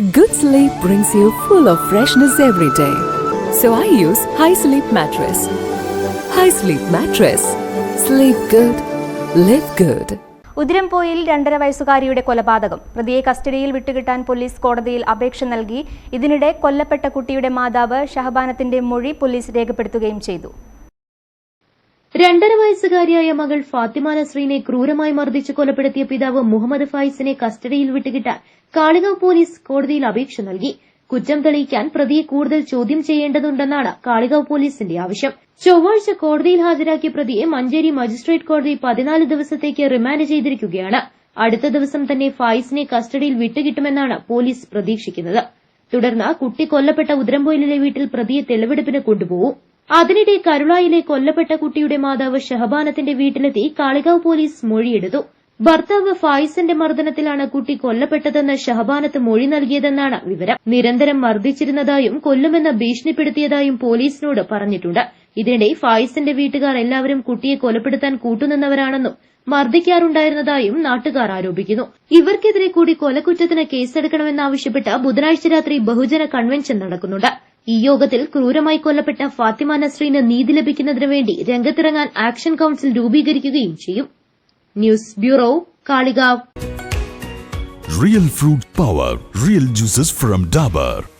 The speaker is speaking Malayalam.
Good sleep brings you full of freshness every day. So I use High Sleep Mattress. High Sleep Mattress. Sleep good. Live good. Uthirampoyil രണ്ടര വയസ്സുകാരിയുടെ കൊലപാതകം പ്രതിയെ കസ്റ്റഡിയിൽ വിട്ടുകിട്ടാൻ പോലീസ് കോടതിയിൽ അപേക്ഷ നൽകി ഇതിനിടെ കൊല്ലപ്പെട്ട കുട്ടിയുടെ മാതാവ് ഷഹബാനത്തിന്റെ മൊഴി പോലീസ് രേഖപ്പെടുത്തുകയും ചെയ്തു രണ്ടര വയസ്സുകാരിയായ മകൾ ഫാത്തിമ നസ്രീനെ ക്രൂരമായി മർദ്ദിച്ച് കൊലപ്പെടുത്തിയ പിതാവ് മുഹമ്മദ് ഫായിസിനെ കസ്റ്റഡിയിൽ വിട്ടുകിട്ടാൻ കാളികാവ് പോലീസ് കോടതിയിൽ അപേക്ഷ നൽകി. കുറ്റം തെളിയിക്കാൻ പ്രതിയെ കൂടുതൽ ചോദ്യം ചെയ്യേണ്ടതുണ്ടെന്നാണ് കാളികാവ് പോലീസിന്റെ ആവശ്യം. ചൊവ്വാഴ്ച കോടതിയിൽ ഹാജരാക്കിയ പ്രതിയെ മഞ്ചേരി മജിസ്ട്രേറ്റ് കോടതി പതിനാല് ദിവസത്തേക്ക് റിമാൻഡ് ചെയ്തിരിക്കുകയാണ്. അടുത്ത ദിവസം തന്നെ ഫായിസിനെ കസ്റ്റഡിയിൽ വിട്ടുകിട്ടുമെന്നാണ് പോലീസ് പ്രതീക്ഷിക്കുന്നത്. തുടർന്ന് കുട്ടി കൊല്ലപ്പെട്ട ഉദരംപൊയിലിലെ വീട്ടിൽ പ്രതിയെ തെളിവെടുപ്പിന് കൊണ്ടുപോകും. അതിനിടെ കരുളായിലെ കൊല്ലപ്പെട്ട കുട്ടിയുടെ മാതാവ് ഷഹബാനത്തിന്റെ വീട്ടിലെത്തി കാളികാവ് പോലീസ് മൊഴിയെടുത്തു. ഭർത്താവ് ഫായിസിന്റെ മർദ്ദനത്തിലാണ് കുട്ടി കൊല്ലപ്പെട്ടതെന്ന് ഷഹബാനത്ത് മൊഴി നൽകിയതെന്നാണ് വിവരം. നിരന്തരം മർദ്ദിച്ചിരുന്നതായും കൊല്ലുമെന്ന് ഭീഷണിപ്പെടുത്തിയതായും പോലീസിനോട് പറഞ്ഞിട്ടുണ്ട്. ഇതിനിടെ ഫായിസിന്റെ വീട്ടുകാർ എല്ലാവരും കുട്ടിയെ കൊലപ്പെടുത്താൻ കൂട്ടുനിന്നവരാണെന്നും മർദ്ദിക്കാറുണ്ടായിരുന്നതായും നാട്ടുകാർ ആരോപിക്കുന്നു. ഇവർക്കെതിരെ കൂടി കൊലക്കുറ്റത്തിന് കേസെടുക്കണമെന്നാവശ്യപ്പെട്ട് ബുധനാഴ്ച രാത്രി ബഹുജന കൺവെൻഷൻ നടക്കുന്നുണ്ട്. ഈ യോഗത്തിൽ ക്രൂരമായി കൊല്ലപ്പെട്ട ഫാത്തിമ നസ്രീന് നീതി ലഭിക്കുന്നതിനു വേണ്ടി രംഗത്തിറങ്ങാൻ ആക്ഷൻ കൌൺസിൽ രൂപീകരിക്കുകയും ചെയ്യും news bureau Kalikavu real fruit power real juices from Dabur.